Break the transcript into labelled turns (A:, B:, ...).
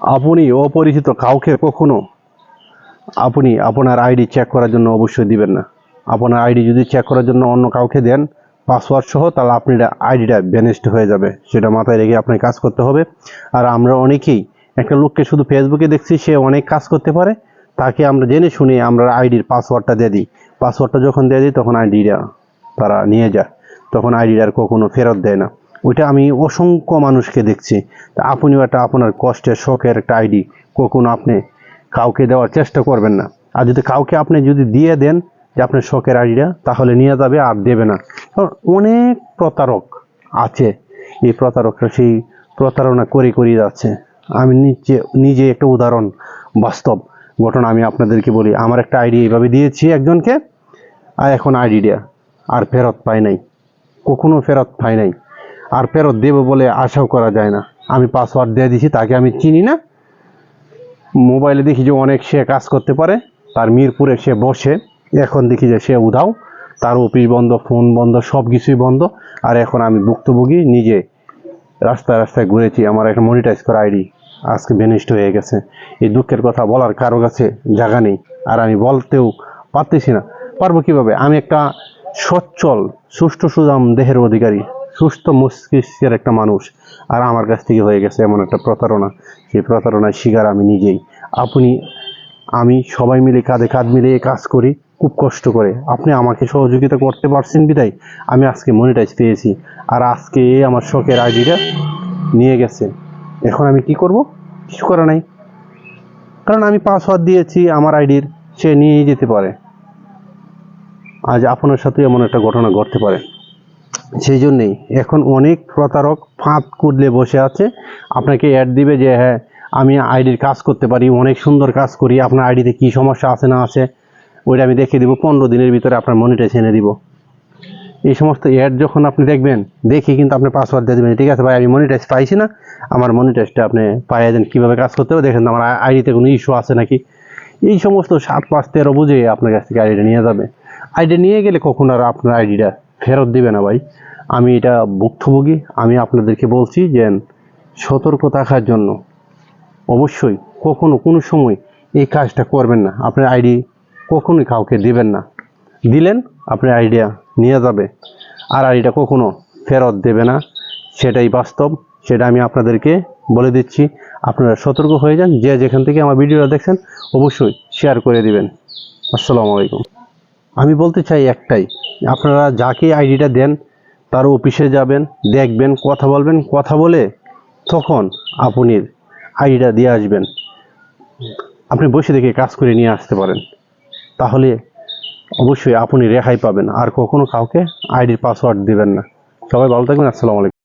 A: আপনি অপরিচিত কাউকে কখনো আপনি আপনার আইডি চেক করার জন্য অবশ্যই দিবেন না। আপনার আইডি যদি চেক করার জন্য অন্য কাউকে দেন পাসওয়ার্ড সহ, তাহলে আপনি আইডিটা ব্যানেস্ট হয়ে যাবে। সেটা মাথায় রেখে আপনাকে কাজ করতে হবে। আর আমরা অনেকেই একটা লোককে শুধু ফেসবুকে দেখছি, সে অনেক কাজ করতে পারে। তাকে আমরা জেনে শুনে আমরা আইডির পাসওয়ার্ডটা দিয়ে দিই। পাসওয়ার্ডটা যখন দিয়ে দিই, তখন আইডিটা তারা নিয়ে যায়। তখন আইডিটা আর কখনো ফেরত দেয় না। ওইটা আমি অসংখ্য মানুষকে দেখছি। তা আপনিও একটা আপনার কষ্টের, শখের একটা আইডি, কখনো আপনি কাউকে দেওয়ার চেষ্টা করবেন না। আর যদি কাউকে আপনি যদি দিয়ে দেন যে আপনার শখের আইডিটা, তাহলে নিয়ে যাবে আর দেবে না। কারণ অনেক প্রতারক আছে। এই প্রতারকরা সেই প্রতারণা করে করে যাচ্ছে। আমি নিজে নিজে একটা উদাহরণ, বাস্তব ঘটনা আমি আপনাদেরকে বলি। আমার একটা আইডি এইভাবে দিয়েছি একজনকে, আর এখন আইডিটা আর ফেরত পাই নাই। কখনো ফেরত পাই নাই। আর ফেরত দেবো বলে আশাও করা যায় না। আমি পাসওয়ার্ড দিয়ে দিছি, তাকে আমি চিনি না। মোবাইলে দেখি যে অনেক সে কাজ করতে পারে। তার মিরপুরে সে বসে। এখন দেখি যে সে উধাও। তার অফিস বন্ধ, ফোন বন্ধ সব কিছুই বন্ধ। আর এখন আমি ভুক্তভোগী, নিজে রাস্তায় রাস্তায় ঘুরেছি। আমার একটা মনিটাইজ করা আইডি আজকে ভেনিস্ট হয়ে গেছে। এই দুঃখের কথা বলার কারও কাছে জায়গা নেই। আর আমি বলতেও পারতেছি না। পারব কীভাবে? আমি একটা সচ্ছল, সুষ্ঠু সুজাম দেহের অধিকারী। সুস্থ মস্তিষ্কের একটা মানুষ। আর আমার কাছ থেকে হয়ে গেছে এমন একটা প্রতারণা। সেই প্রতারণার শিকার আমি নিজেই। আপনি, আমি সবাই মিলে কাঁধে কাঁধ মিলিয়ে কাজ করি, খুব কষ্ট করে। আপনি আমাকে সহযোগিতা করতে পারছেন বিদায় আমি আজকে মনিটাইজ পেয়েছি। আর আজকে এই আমার শখের আইডিটা নিয়ে গেছে। এখন আমি কি করব? কিছু করা নাই। কারণ আমি পাসওয়ার্ড দিয়েছি, আমার আইডির সে নিয়ে যেতে পারে। আজ আপনার সাথে এমন একটা ঘটনা ঘটতে পারে। সেই জন্যেই এখন অনেক প্রতারক ফাঁদ কুদলে বসে আছে। আপনাকে অ্যাড দিবে যে হ্যাঁ আমি আইডির কাজ করতে পারি, অনেক সুন্দর কাজ করি, আপনার আইডিতে কী সমস্যা আছে না আছে, ওইটা আমি দেখিয়ে দিব, পনেরো দিনের ভিতরে আপনার মনিটাইজ এনে দিব। এই সমস্ত অ্যাড যখন আপনি দেখবেন, দেখি কিন্তু আপনি পাসওয়ার্ড দিয়ে দেবেন, ঠিক আছে ভাই, আমি মনিটাইজ পাইছি না, আমার মনিটাইজটা আপনি পাইয়ে দেন, কীভাবে কাজ করতে হবে, দেখেন আমার আইডিতে কোনো ইস্যু আছে নাকি। এই সমস্ত সাত, পাঁচ, তেরো বুঝে আপনার কাছ থেকে আইডিটা নিয়ে যাবে। আইডিয়া নিয়ে গেলে কখন আর আপনার আইডিটা ফেরত দিবে না ভাই। আমি এটা ভুক্তভোগী, আমি আপনাদেরকে বলছি যে সতর্ক থাকার জন্য অবশ্যই কখনো কোনো সময় এই কাজটা করবেন না। আপনার আইডি কখনোই কাউকে দিবেন না। দিলেন, আপনার আইডিয়া নিয়ে যাবে। আর আইডিটা কখনো ফেরত দেবে না। সেটাই বাস্তব, সেটা আমি আপনাদেরকে বলে দিচ্ছি। আপনারা সতর্ক হয়ে যান, যে যেখান থেকে আমার ভিডিওটা দেখছেন, অবশ্যই শেয়ার করে দিবেন। আসসালামু আলাইকুম। আমি বলতে চাই একটাই, আপনারা যাকে আইডিটা দেন তার অফিসে যাবেন, দেখবেন, কথা বলবেন, কথা বলে তখন আপনি আইডিটা দিয়ে আসবেন। আপনি বসে দেখে কাজ করে নিয়ে আসতে পারেন। তাহলে অবশ্যই আপনি রেহাই পাবেন। আর কখনো কাউকে আইডির পাসওয়ার্ড দেবেন না। সবাই ভালো থাকবেন, আসসালামু আলাইকুম।